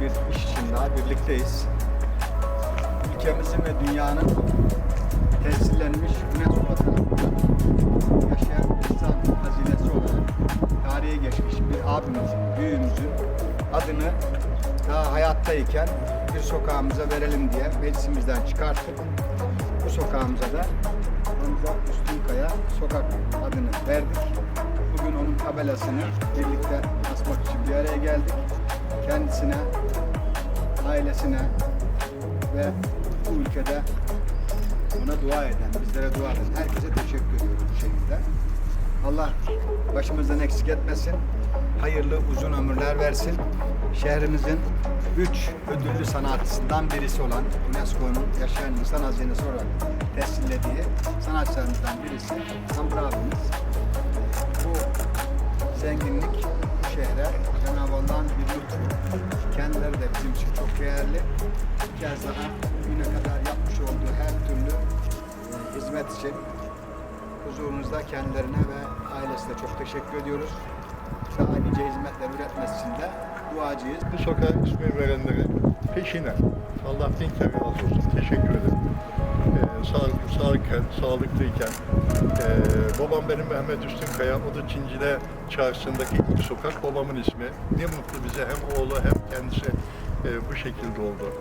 bir iş için daha birlikteyiz. Ülkemizin ve dünyanın tescillenmiş UNESCO tarafından yaşayan insan hazinesi olarak tarihe geçmiş bir abimizin, büyüğümüzün adını daha hayattayken bir sokağımıza verelim diye meclisimizden çıkarttık. Bu sokağımıza da Hamza Üstünkaya sokak adını verdik. Tabelasını birlikte asmak için bir araya geldik. Kendisine, ailesine ve bu ülkede ona dua eden, bizlere dua eden herkese teşekkür ediyorum bu şekilde. Allah başımızdan eksik etmesin. Hayırlı uzun ömürler versin. Şehrimizin üç ödüllü sanatçısından birisi olan UNESCO'nun yaşayan insan hazinesi olarak tescillediği sanatçılarımızdan birisi Hamza abimiz. Cenab-ı Allah'ın bir lütfu. Kendileri de bizim için çok değerli. Bir kez daha bugüne kadar yapmış olduğu her türlü e, hizmet için huzurunuzda kendilerine ve ailesine çok teşekkür ediyoruz. Daha nice hizmetler üretmesi için de duacıyız. Bu sokağa ismi verenlere peşine Allah bin kere razı olsun. Teşekkür ederim. Sağlıkken, sağlıklıyken ee, babam benim Mehmet Üstünkaya. O da Çincile çarşısındaki ilk sokak babamın ismi. Ne mutlu bize hem oğlu hem kendisi ee, bu şekilde oldu.